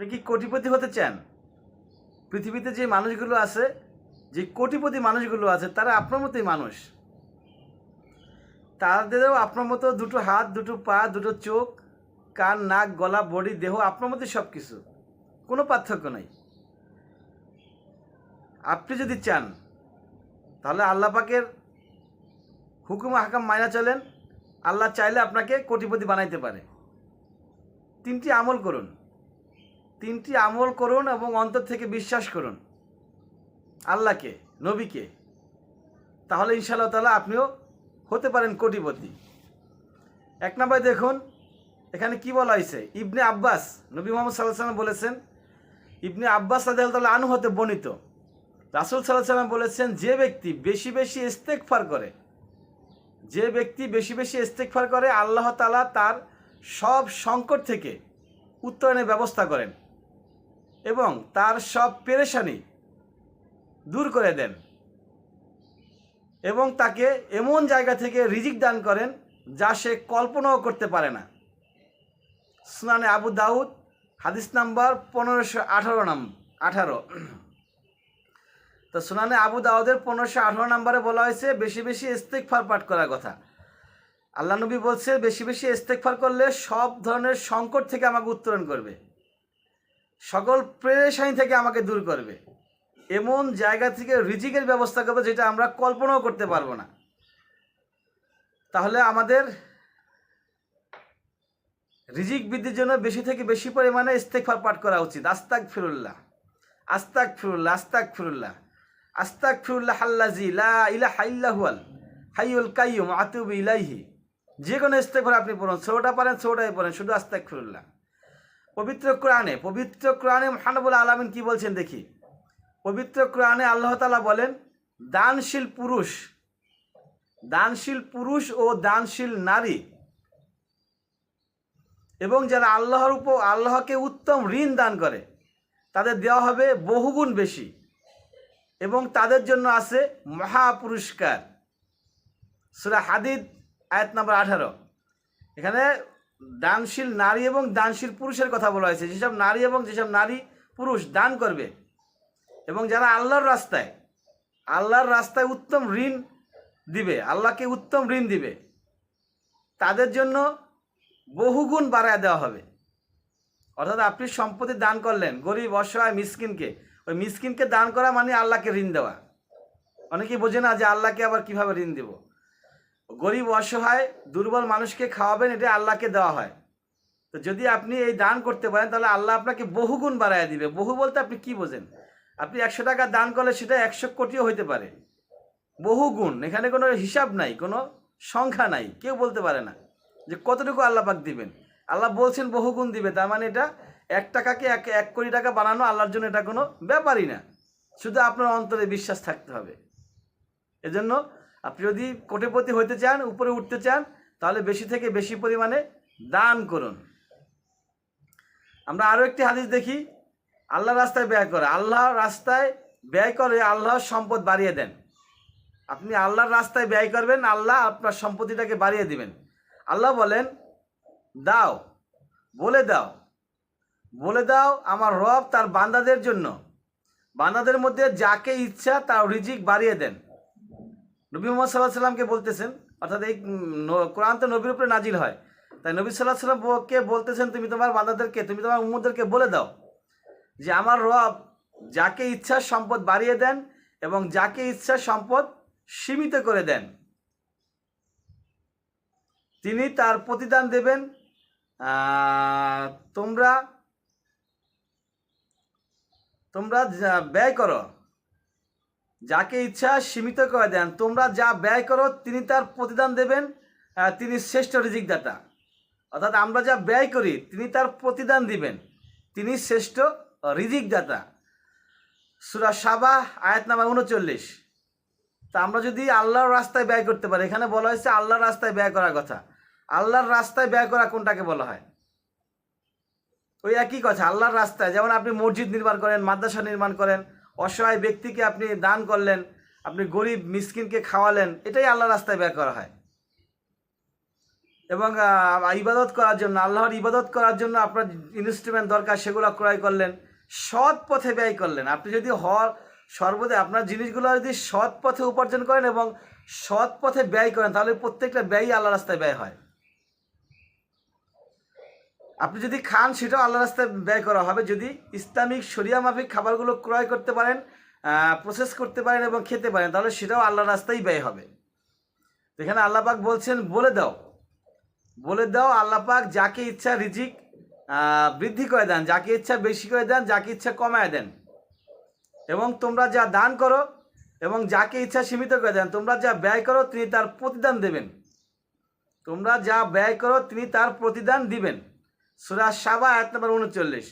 আপনি কি কোটিপতি হতে চান? পৃথিবীতে যে মানুষগুলো আছে, যে কোটিপতি মানুষগুলো আছে, তারা আপনার মতোই মানুষ। তাদেরও আপনার মতো দুটো হাত, দুটো পা, দুটো চোখ, কান, নাক, গলা, বডি, দেহ, আপনার মতোই সব কিছু কোনো পার্থক্য নাই। আপনি যদি চান, তাহলে আল্লাহ পাকের হুকুম হাকাম মাইনা চলেন। আল্লাহ চাইলে আপনাকে কোটিপতি বানাইতে পারে। তিনটি আমল করুন। তিনটি আমল করুন এবং অন্তর থেকে বিশ্বাস করুন। আল্লাহকে, নবীকে। তাহলে ইনশাআল্লাহ তালা আপনিও হতে পারেন কোটিপতি। এক নম্বরে দেখুন, এখানে কি বলা হয়েছে? ইবনে আব্বাস, নবী মোহাম্মদ সাল্লাহ সাল্লাম বলেছেন, ইবনে আব্বাস সাল্লাহ আনু হতে বর্ণিত। রাসুল সাল্লাহ সাল্লাম বলেছেন, যে ব্যক্তি বেশি বেশি ইস্তেকফার করে, যে ব্যক্তি বেশি বেশি ইস্তেকফার করে, আল্লাহ তালা তার সব সংকট থেকে উত্তরণের ব্যবস্থা করেন। এবং তার সব পেরেশানি দূর করে দেন এবং তাকে এমন জায়গা থেকে রিজিক দান করেন যা সে কল্পনাও করতে পারে না। সুনানে আবু দাউদ, হাদিস নাম্বার পনেরোশো আঠারো নাম, আঠারো। তো সুনানে আবু দাউদের পনেরোশো আঠারো নাম্বারে বলা হয়েছে, বেশি বেশি ইস্তেকফার পাঠ করার কথা। আল্লাহ নবী বলছে, বেশি বেশি ইস্তেকফার করলে সব ধরনের সংকট থেকে আমাকে উত্তরণ করবে। সকল প্রেরেশানি থেকে আমাকে দূর করবে। এমন জায়গা থেকে রিজিকের ব্যবস্থা করবে যেটা আমরা কল্পনাও করতে পারব না। তাহলে আমাদের রিজিক বৃদ্ধির জন্য বেশি থেকে বেশি পরিমাণে ইস্তেকফার পাঠ করা উচিত। আস্তাক ফিরুল্লাহ আস্তাক ফিরুল্লাহ আস্তাক ফিরুল্লাহ আস্তাক ফিরুল্লাহ হাল্লাজি লা ইলা হাইল্লাহুয়াল হাইউল কাইয়ুম, আতুব ইলাইহি। যে কোনো ইস্তেকফার আপনি পড়ুন ছোটা পারেন ছোটাই পড়েন, শুধু আস্তাক ফিরুল্লাহ পবিত্র কোরআনে পবিত্র কোরআনে মহানবুল আলমিন কি বলছেন দেখি? পবিত্র কোরআনে আল্লাহ তালা বলেন, দানশীল পুরুষ দানশীল পুরুষ ও দানশীল নারী এবং যারা আল্লাহর উপর, আল্লাহকে উত্তম ঋণ দান করে, তাদের দেওয়া হবে বহুগুণ বেশি এবং তাদের জন্য আছে মহা পুরস্কার সুরা হাদিদ, আয়াত নম্বর আঠারো। এখানে দানশীল নারী এবং দানশীল পুরুষের কথা বলা হয়েছে। যেসব নারী এবং যেসব নারী পুরুষ দান করবে এবং যারা আল্লাহর রাস্তায় আল্লাহর রাস্তায় উত্তম ঋণ দিবে, আল্লাহকে উত্তম ঋণ দিবে, তাদের জন্য বহুগুণ বাড়ায় দেওয়া হবে। অর্থাৎ আপনি সম্পত্তি দান করলেন, গরিব, অসহায়, মিসকিনকে, ওই মিসকিনকে দান করা মানে আল্লাহকে ঋণ দেওয়া। অনেকেই বোঝে না যে আল্লাহকে আবার কীভাবে ঋণ দেব। গরিব অসহায়, দুর্বল মানুষকে খাওয়াবেন এটা আল্লাহকে দেওয়া হয়। তো যদি আপনি এই দান করতে পারেন, তাহলে আল্লাহ আপনাকে বহুগুণ বাড়ায় দিবে। বহু বলতে আপনি কি বোঝেন? আপনি একশো টাকা দান করলে সেটা একশো কোটিও হইতে পারে। বহু গুণ এখানে কোনো হিসাব নাই, কোনো সংখ্যা নাই, কেউ বলতে পারে না যে কতটুকু আল্লাহ পাক দিবেন। আল্লাহ বলছেন বহু গুণ দিবে, তার মানে এটা এক টাকাকে এক এক কোটি টাকা বানানো আল্লাহর জন্য এটা কোনো ব্যাপারই না। শুধু আপনার অন্তরে বিশ্বাস থাকতে হবে। এজন্য আপনি যদি কোটিপতি হইতে চান, উপরে উঠতে চান, তাহলে বেশি থেকে বেশি পরিমাণে দান করুন। আমরা আরও একটি হাদিস দেখি আল্লাহ রাস্তায় ব্যয় করে। আল্লাহর রাস্তায় ব্যয় করে আল্লাহর সম্পদ বাড়িয়ে দেন। আপনি আল্লাহর রাস্তায় ব্যয় করবেন, আল্লাহ আপনার সম্পত্তিটাকে বাড়িয়ে দিবেন। আল্লাহ বলেন, দাও, বলে দাও। বলে দাও আমার রব তার বান্দাদের জন্য। বান্দাদের মধ্যে যাকে ইচ্ছা তার রিজিক বাড়িয়ে দেন। নবী মোহাম্মদ সাল্লাহ সাল্লামকে বলতেছেন, অর্থাৎ এই কোরআন তো নবীর উপরে নাজিল হয়। তাই নবী সাল্লাহ সাল্লামকে বলতেছেন, তুমি তোমার বান্দাদেরকে, তুমি তোমার উম্মদেরকে বলে দাও যে আমার রব যাকে ইচ্ছা সম্পদ বাড়িয়ে দেন এবং যাকে ইচ্ছা সম্পদ সীমিত করে দেন। তিনি তার প্রতিদান দেবেন তোমরা তোমরা ব্যয় করো। যাকে ইচ্ছা সীমিত করে দেন। তোমরা যা ব্যয় করো, তিনি তার প্রতিদান দেবেন তিনি শ্রেষ্ঠ রিজিক দাতা। অর্থাৎ আমরা যা ব্যয় করি, তিনি তার প্রতিদান দিবেন, তিনি শ্রেষ্ঠ রিজিক দাতা। সুরা সাবা আয়াত নামা উনচল্লিশ। তা আমরা যদি আল্লাহর রাস্তায় ব্যয় করতে পারি, এখানে বলা হয়েছে আল্লাহর রাস্তায় ব্যয় করার কথা। আল্লাহর রাস্তায় ব্যয় করা কোনটাকে বলা হয়? ওই একই কথা, আল্লাহর রাস্তায়। যেমন আপনি মসজিদ নির্মাণ করেন, মাদ্রাসা নির্মাণ করেন অসহায় ব্যক্তিকে আপনি দান করলেন, আপনি গরিব মিসকিনকে খাওয়ালেন, এটাই আল্লাহর রাস্তায় ব্যয় করা হয়। এবং ইবাদত করার জন্য, আল্লাহর ইবাদত করার জন্য আপনার ইনস্ট্রুমেন্ট দরকার, সেগুলো ক্রয় করলেন, সৎ পথে ব্যয় করলেন। আপনি যদি হর সর্বদা আপনার জিনিসগুলো যদি সৎ পথে উপার্জন করেন এবং সৎ পথে ব্যয় করেন, তাহলে প্রত্যেকটা ব্যয়ই আল্লাহ রাস্তায় ব্যয় হয়। আপনি যদি খান, সেটাও আল্লাহ রাস্তায় ব্যয় করা হবে। যদি ইসলামিক শরিয়া মাফিক খাবারগুলো ক্রয় করতে পারেন প্রসেস করতে পারেন এবং খেতে পারেন, তাহলে সেটাও আল্লাহ রাস্তায় ব্যয় হবে। এখানে আল্লাহ পাক বলছেন, বলে দাও। বলে দাও, আল্লাহ পাক যাকে ইচ্ছা রিজিক বৃদ্ধি করে দেন, যাকে ইচ্ছা বেশি করে দেন, যাকে ইচ্ছা কমায় দেন। এবং তোমরা যা দান করো এবং যাকে ইচ্ছা সীমিত করে দেন, তোমরা যা ব্যয় করো তিনি তার প্রতিদান দেবেন। তোমরা যা ব্যয় করো তিনি তার প্রতিদান দিবেন। সুরা সাবা এক নম্বর উনচল্লিশ।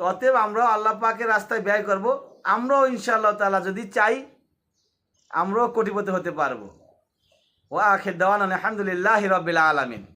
তো অতএব আমরাও আল্লাহ পাকের রাস্তায় ব্যয় করব। আমরাও ইনশাআল্লাহ তালা যদি চাই, আমরাও কোটিপতি হতে পারব। ও আখের দেওয়ান আলহামদুলিল্লাহ রবিল্লা আলমিন।